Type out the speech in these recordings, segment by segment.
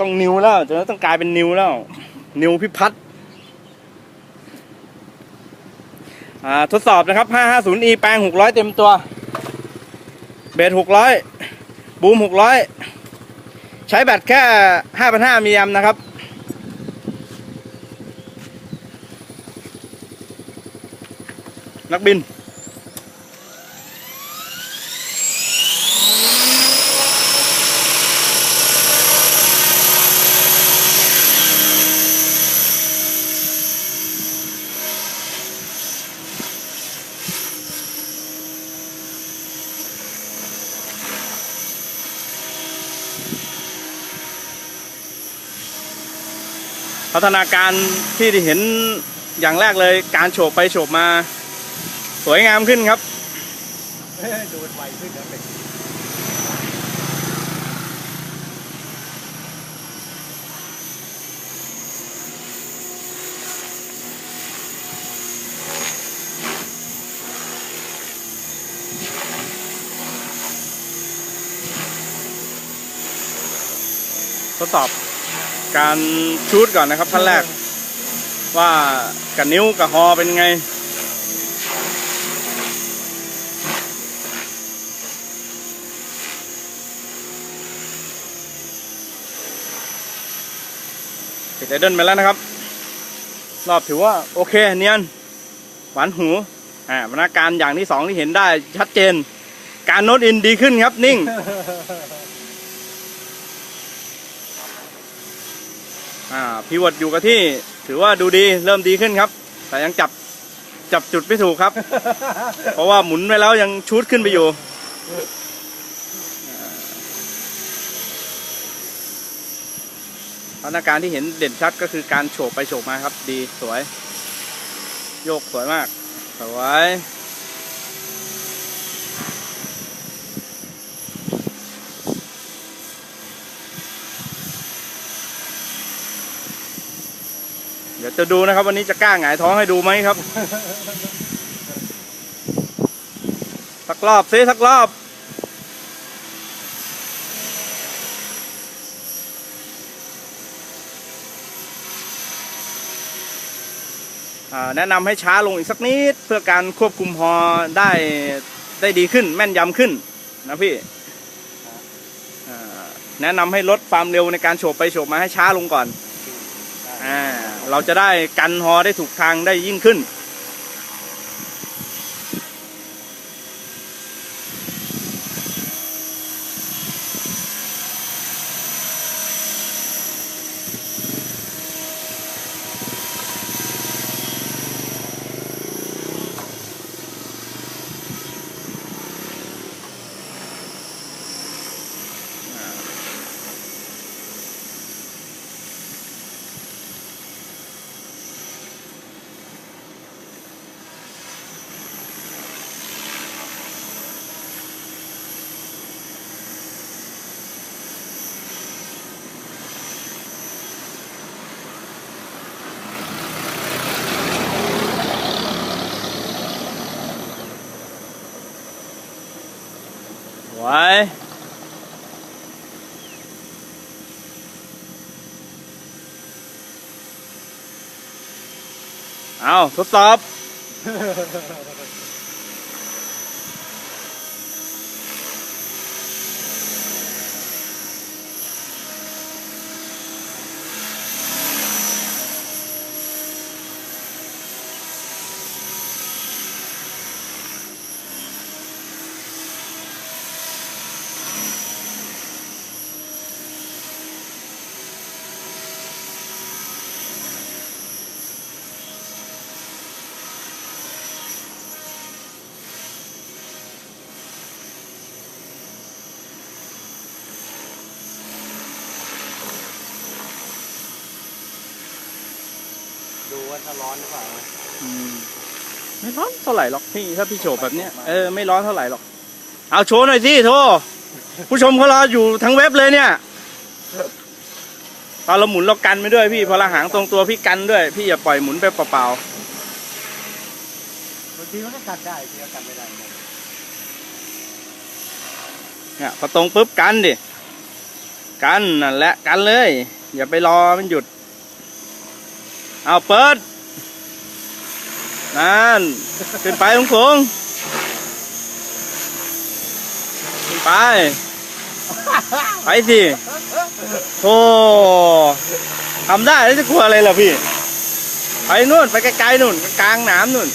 ต้องนิวแล้วจะต้องกลายเป็นนิวแล้ว นิวพิพัฒน์อ่าทดสอบนะครับ 550e แปลง 600 เต็มตัว เบส600 บูม 600 ใช้แบตแค่ 5,500 มิลลิแอมนะครับ นักบิน พัฒนาการที่เห็นอย่างแรกเลยการโฉบไปโฉบมา สวยงามขึ้นครับดูไวขึ้นนะเป็ดทดสอบ การชูดก่อนนะครับขั้นแรก ว่ากับนิ้วกับฮอเป็นไงปิดไอเดิลไปแล้วนะครับ รอบถือว่าโอเคเนียน หวานหูอ่าพนักการอย่างที่สองที่เห็นได้ชัดเจน การโน้ตอินดีขึ้นครับนิ่ง อ่าพีวดอยู่กับที่ ถือว่าดูดีเริ่มดีขึ้นครับ แต่ยังจับจับจุดไม่ถูกครับ เพราะว่าหมุนไปแล้วยังชูดขึ้นไปอยู่พัฒนาการที่เห็นเด่นชัดก็คือการโฉบไปโฉบมาครับ ดีสวย โยกสวยมาก สวย เดี๋ยวจะดูนะครับ วันนี้จะกล้าหงายท้องให้ดูไหมครับ สักรอบซิสักรอบอ่าแนะนำให้ช้าลงอีกสักนิด เพื่อการควบคุมฮอได้ได้ดีขึ้นแม่นยำขึ้นนะพี่อ่าแนะนำให้ลดความเร็วในการโฉบไปโฉบมาให้ช้าลงก่อนอ่า เราจะได้กันฮอได้ถูกทางได้ยิ่งขึ้น ไว้เอาทดสอบ ดูว่าถ้าร้อนหรือเปล่าอืมไม่ร้อนเท่าไหร่หรอกพี่ถ้าพี่โฉบแบบเนี้ยเออไม่ร้อนเท่าไหร่หรอก เอาโชว์หน่อยสิโทผู้ชมเขารออยู่ทั้งเว็บเลยเนี่ยตอนเราหมุนเรากันไปด้วยพี่พอเราหางตรงตัวพี่กันด้วย พี่อย่าปล่อยหมุนไปเปล่าบางทีมันก็กัดได้บางทีก็กัดไม่ได้ๆเนี่ยพอตรงปุ๊บกันดิกันนั่นแหละกันเลย อย่าไปรอมันหยุด เอาเปิด นั่น ขึ้นไปลุงผงขึ้นไป ไปสิโธ่ทำได้แล้วจะกลัวอะไรล่ะพี่ ไปนู่น ไปไกลๆนู่น กลางนามนู่น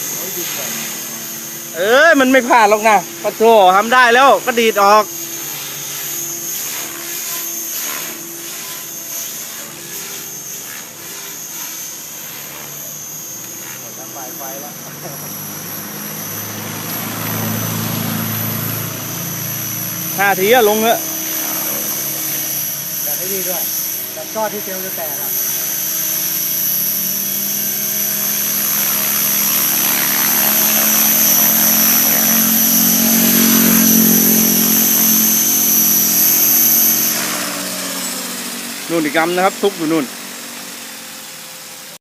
เอ้ย มันไม่พลาดหรอกนะปะโถทำได้แล้วก็ดีดออก หมดแล้ว ไฟไฟแล้วห้าทีอะลงเถอะแบบไม่ดีด้วยแบบก้อนที่เซลล์จะแตกอะนู่นอีกกำนะครับ ทุกอยู่นู่น